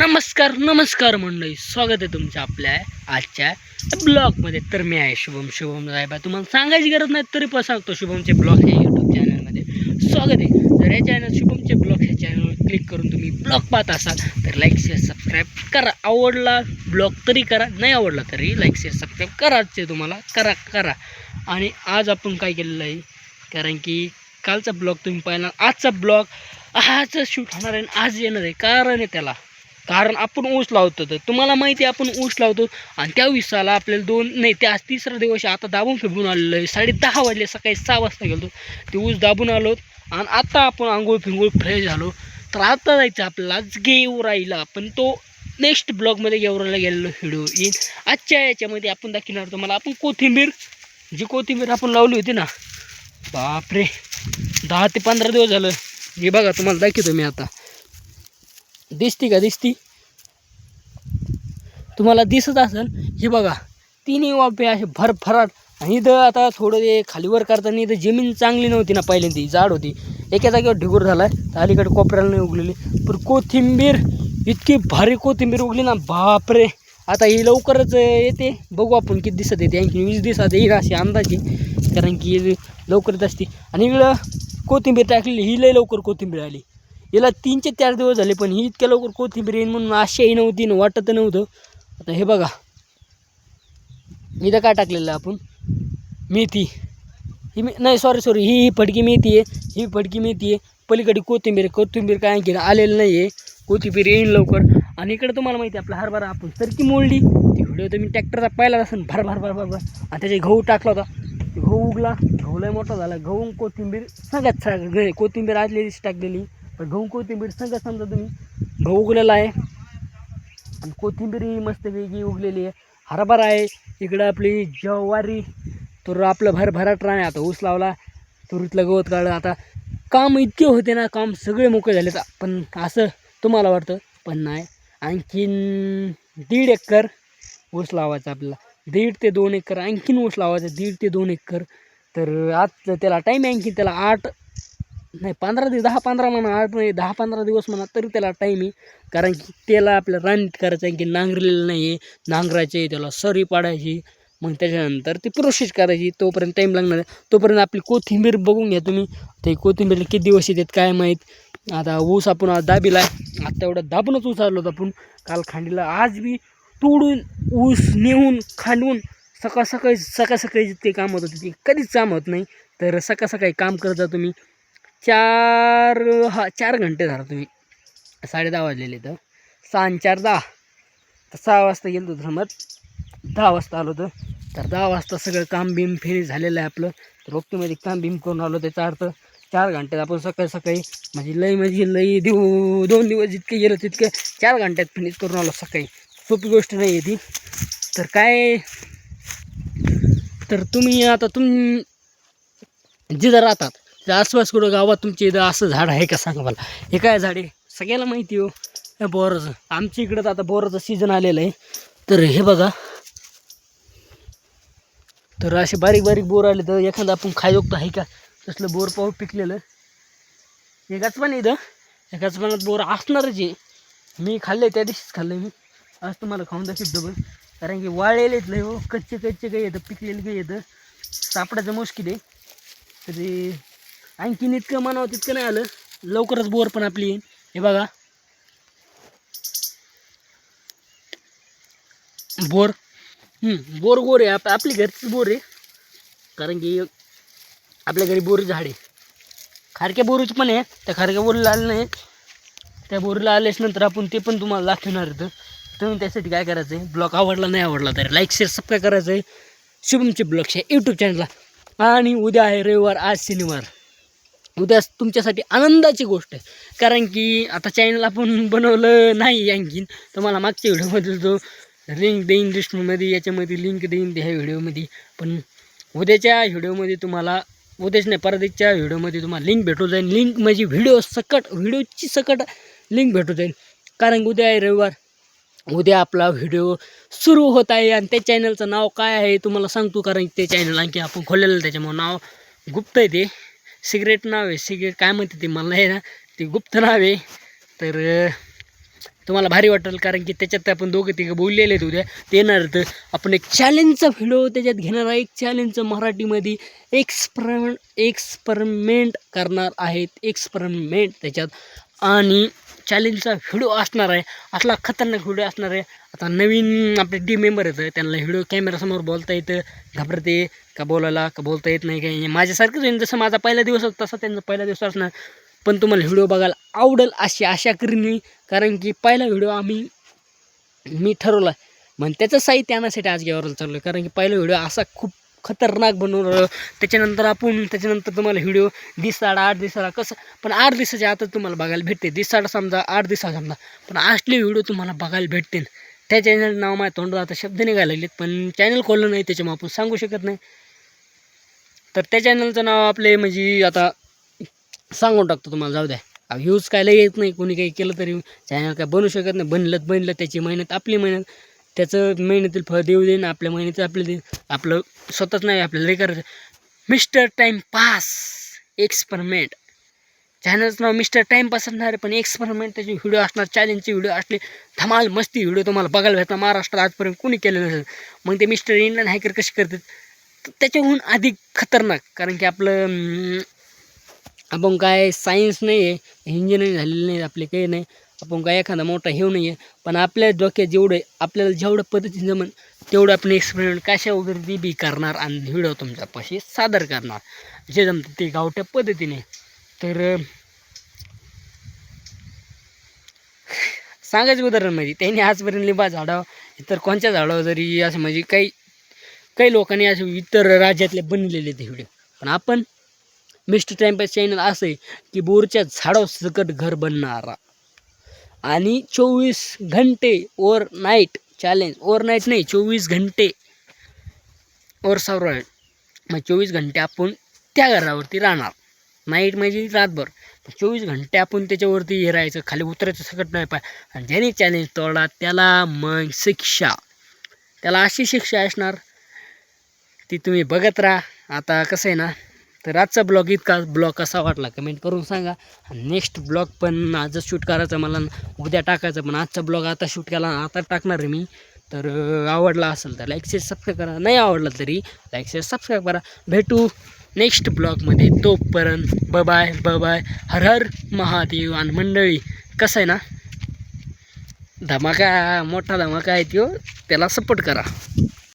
नमस्कार नमस्कार मंडळी. स्वागत आहे तुमचं आपल्या आजच्या ब्लॉगमध्ये. तर मी आहे शुभम. शुभम साहेब तुम्हाला सांगायची गरज नाही तरी पण सांगतो शुभमचे ब्लॉग हे यूट्यूब चॅनलमध्ये स्वागत आहे. जर या चॅनल शुभमचे ब्लॉग ह्या चॅनलवर क्लिक करून तुम्ही ब्लॉग पाहत असाल तर लाईक शेअर सबस्क्राईब करा. आवडला ब्लॉग तरी करा नाही आवडला तरी लाईक शेअर सबस्क्राईब कराच आहे तुम्हाला. करा करा. आणि आज आपण काय केलेलं आहे कारण की कालचा ब्लॉग तुम्ही पाहिला आजचा ब्लॉग आजचं शूट होणार आहे आणि आज येणार आहे. कारण आहे त्याला कारण आपण ऊस लावतो तर. तुम्हाला माहिती आहे आपण ऊस लावतो आणि त्या विसाला आपल्याला दोन नाही त्या आज तिसरा दिवस आता दाबून फिरवून आलेलो आहे. साडे दहा वाजले सकाळी सहा वाजता गेलो ते ऊस दाबून आलो आणि आता आपण आंघोळ फिंगोळ फ्रेश झालो. तर आता जायचं आपल्याला आज घेऊ राहिला पण तो नेक्स्ट ब्लॉगमध्ये गेवरायला गेलेलो व्हिडिओ. येईल आजच्या याच्यामध्ये आपण दाखवणार तुम्हाला. आपण कोथिंबीर जी कोथिंबीर आपण लावली होती ना. बापरे दहा ते पंधरा दिवस झालं. हे बघा तुम्हाला दाखवतो मी आता. दिसती का दिसती? तुम्हाला दिसत असेल हे बघा तिन्ही वापे असे भरभराट. आणि इथं आता थोडं ते खालीवर करताना इथं जमीन चांगली नव्हती ना पहिल्यांदा जाड होती. एका जागेवर ढिगूर झाला आहे तर अलीकडे कोपऱ्याला नाही उगलेली. पण कोथिंबीर इतकी भारी कोथिंबीर उगली ना बापरे. आता ही लवकरच येते. बघू आपण किती दिसत येते आणखी वीस दिवसात येईल अशी अंदाजे. कारण की लवकरच असते. आणि इकडं कोथिंबीर टाकलेली ही लय लवकर कोथिंबीर आली. याला तीन ते चार दिवस झाले पण ही इतक्या लवकर कोथिंबीर येईन म्हणून आशाही नव्हती न वाटत नव्हतं. आता हे बघा. इथं काय टाकलेलं आपण? मेथी. ही मी नाही सॉरी सॉरी ही ही फडकी मेथी आहे. ही फडकी मेथी आहे. पलीकडे कोथिंबीर कोथिंबीर काय आणखी आलेलं नाही आहे कोथिंबीर येईन लवकर. आणि इकडे तुम्हाला माहिती आहे आपला हरभरा आपण सरकी मोडली. ती व्हिडिओ तर मी ट्रॅक्टरचा पाहिला असेल भर भर भर भर भर. आणि त्याचे गहू टाकला होता. गहू उगला. गहू लय मोठा झाला. गहू कोथिंबीर सगळ्यात सगळं कोथिंबीर आजलेलीच टाकलेली. पण गहू कोथिंबीर सांगा समजा तुम्ही गहू उगलेला आहे. आणि कोथिंबीर ही मस्त वेगळी उगलेली आहे. हरभरा आहे. इकडं आपली ज्वारी तर आपलं भरभराट राहणे आता ऊस लावला तुरीतलं गवत काढलं. आता काम इतके होते ना काम सगळे मोकळे झाले पण असं तुम्हाला वाटतं पण नाही. आणखीन दीड एकर ऊस लावायचा आपल्याला. दीड ते दोन एकर आणखीन ऊस लावायचा दीड ते दोन एकर. तर आज त्याला टाईम आहे त्याला आठ नाही पंधरा दिवस दहा पंधरा म्हणा आठ नाही दहा पंधरा दिवस म्हणा तरी त्याला टाईम आहे. कारण की त्याला आपल्या रानीत करायचं आहे की नांगरलेलं नाही आहे. नांगरायचे त्याला सरी पाडायची. मग त्याच्यानंतर ती प्रोसेस करायची. तोपर्यंत टाईम लागणार आहे. तोपर्यंत आपली कोथिंबीर बघून घ्या तुम्ही. ते कोथिंबीरला किती दिवस येतात काय माहीत? आता ऊस आपण आज दाबीला आता एवढं दाबूनच ऊस आलो होतो आपण. काल खांडीला आज बी तोडून ऊस नेऊन खांडून सकाळ सकाळी सकाळ सकाळी ते काम होतं ते कधीच काम होत नाही. तर सकाळ सकाळी काम करता तुम्ही. चार हा चार घंटे झाला तुम्ही. साडे दहा वाजलेले तर सहा चार दहा. तर सहा वाजता गेलो होतो समज दहा वाजता आलो होतो. तर दहा वाजता सगळं काम बिम फिनिश झालेलं आहे आपलं. तर ओकेमध्ये काम बिम करून आलो त्याचा अर्थ चार घंट्यात आपण सकाळी सकाळी म्हणजे लई म्हणजे लई देऊ दोन दिवस जितके गेलो तितके चार घंट्यात फिनिश करून आलो सकाळी. सोपी गोष्ट नाही आहे ती. तर काय? तर तुम्ही आता तुम जिथं राहतात त्या आसपास कुठं गावात तुमच्या इथं असं झाड आहे का सांगा मला. हे काय झाड आहे? सगळ्याला माहिती हो. बोराचं. आमच्या इकडं तर आता बोराचं सीझन आलेलं आहे. तर हे बघा. तर असे बारीक बारीक बोर आले तर एखादं आपण खायोक्त आहे का? तसलं बोर पाहू पिकलेलं. एकाच पण इथं. एकाच पानात बोर असणारच आहे. मी खाल्ले त्या दिवशीच खाल्लं मी. आज तुम्हाला खाऊन दाखवत डबल कारण की वाळलेलेच लय हो. कच्चे कच्चे काही येतं पिकलेले काही येतं सापडायचं मुश्किल आहे. तरी आणखीन इतकं म्हणावं तितकं नाही आलं. लवकरच बोर पण आपली येईल हे बघा. बोर. बोर गोर आहे. आप आपली घरचीच बोर आहे. कारण की आपल्या घरी बोर झाड आहे. खारक्या बोरूच पण आहे. त्या खारक्या बोरीला आलं नाही. त्या बोरीला आल्याच नंतर आपण ते पण तुम्हाला दाखवणार होतं तुम्ही त्यासाठी काय करायचं आहे? ब्लॉग आवडला नाही आवडला तर लाईक शेअर सबस्क्राईब करायचं आहे. शुभमचे ब्लॉगच्या यूट्यूब चॅनलला आणि उद्या आहे रविवार. आज शनिवार. उद्या तुमच्यासाठी आनंदाची गोष्ट आहे. कारण की आता चॅनल आपण बनवलं नाही आणखीन. तुम्हाला मागच्या व्हिडिओमध्ये जो लिंक देईन लिस्टमध्ये याच्यामध्ये लिंक देईन ह्या व्हिडिओमध्ये. पण उद्याच्या व्हिडिओमध्ये तुम्हाला उद्याच नाही परदेशच्या व्हिडिओमध्ये तुम्हाला लिंक भेटून जाईल. लिंक म्हणजे व्हिडिओ सकट व्हिडिओची सकट लिंक भेटू जाईल. कारण उद्या आहे रविवार. उद्या आपला व्हिडिओ सुरू होत आहे आणि त्या चॅनलचं नाव काय आहे तुम्हाला सांगतो. कारण ते चॅनल आणखी आपण खोललेलं त्याच्यामुळं नाव गुप्त आहे ते. सिगरेट नाव आहे. सिगरेट काय म्हणते ते? मला आहे ना ते गुप्त नाव आहे. तर तुम्हाला भारी वाटेल कारण की त्याच्यात आपण दोघं तिघं बोललेले आहेत उद्या. ते येणार तर आपण एक चॅलेंजचा व्हिडिओ त्याच्यात घेणार आहे. एक चॅलेंजचं मराठीमध्ये एक्सपरमेंट करणार आहेत. एक्सपरमेंट त्याच्यात. आणि चॅलेंजचा व्हिडिओ असणार आहे. असला खतरनाक व्हिडिओ असणार आहे. आता नवीन आपले टीम मेंबर येतं त्यांना व्हिडिओ कॅमेरासमोर बोलता येतं. घाबरते का बोलायला का बोलता येत नाही काही माझ्यासारखंच होईल जसं माझा पहिला दिवस होता तसा त्यांचा पहिला दिवस असणार. पण तुम्हाला व्हिडिओ बघायला आवडेल अशी आशा करीन मी. कारण की पहिला व्हिडिओ आम्ही मी ठरवला. मग त्याचं साहित्य आणण्यासाठी आज घ्यावर चाललो आहे कारण की पहिला व्हिडिओ असा खूप खतरनाक बनवलं त्याच्यानंतर आपण त्याच्यानंतर तुम्हाला व्हिडिओ दिसाड आठ दिसाडा कसं पण आठ दिवसाच्या आता तुम्हाला बघायला भेटते. दिसाडा समजा आठ दिवसा समजा. पण असले व्हिडिओ तुम्हाला बघायला भेटतील. त्या चॅनल नाव माझ्या तोंडात आता शब्द निघायला लागलेत पण चॅनल खोललं नाही त्याच्यामुळे आपण सांगू शकत नाही. तर त्या चॅनलचं नाव आपले म्हणजे आता सांगून टाकतो तुम्हाला जाऊ द्या. व्ह्यूज कायला येत नाही कोणी काही केलं तरी चॅनल काय बनवू शकत नाही बनलं बनलं त्याची मेहनत आपली मेहनत. त्याचं मेहनतील फळ देऊ देईन आपल्या मेहनत आपलं देईन आपलं स्वतःच नाही आपल्याला हे करायचं. मिस्टर टाईम पास एक्सपरिमेंट चॅनलचं नाव मिस्टर टाईमपास असणार आहे पण एक्सपेरिमेंट त्याचे व्हिडिओ असणार चॅलेंजचे व्हिडिओ असले. धमाल मस्ती व्हिडिओ तुम्हाला बघायला भेटणार. महाराष्ट्रात आजपर्यंत कोणी केलेलं नसेल. मग ते मिस्टर इंडियन हॅकर कसे करतात? त्याच्याहून अधिक खतरनाक कारण की आपलं आपण काय सायन्स नाही आहे इंजिनिअरिंग झालेलं नाही आपले काही नाही. आपण काय एखादा मोठा हेव नाही आहे. पण आपल्या डोक्यात जेवढे आपल्याला जेवढं पद्धतीने जमन तेवढं आपण एक्सपेरिमेंट कशा वगैरे बी करणार आणि व्हिडिओ तुमच्यापाशी सादर करणार. जे जमतं ते गावठ्या पद्धतीने. तर सांगायचं उदाहरण म्हणजे त्यांनी आजपर्यंत लिंबा झाडावर तर कोणत्या झाडावर जरी असं म्हणजे काही काही लोकांनी असे इतर राज्यातले बनलेले ते व्हिडिओ पण आपण मिस्टर टाइमपास चॅनल असं आहे की बोरच्या झाडावर सकट घर बनणारा. आणि चोवीस घंटे overnight challenge overnight नाही चोवीस घंटे ओवर सावर मग चोवीस घंटे आपण त्या घरावरती राहणार. नाईट म्हणजे रातभर. चोवीस घंटे आपण त्याच्यावरती हे राहायचं खाली उतरायचं सकट नाही. पाय आणि ज्याने चॅलेंज तोडला त्याला मग शिक्षा. त्याला अशी शिक्षा असणार ती तुम्ही बघत राहा. आता कसं आहे ना तर आजचा ब्लॉग इतका ब्लॉग कसा वाटला कमेंट करून सांगा. आणि नेक्स्ट ब्लॉग पण आजच शूट करायचा मला उद्या टाकायचं पण आजचा ब्लॉग आता शूट केला आता टाकणार आहे मी. तर आवडला असेल तर लाईक शेअर सबस्क्राईब करा. नाही आवडला तरी लाईक शेअर सबस्क्राईब करा. भेटू. नेक्स्ट ब्लॉगमध्ये तोपर्यंत बबाय बबाय हर हर महादेव आणि मंडळी कसं आहे ना? धमाका मोठा धमाका आहे तो त्याला सपोर्ट करा.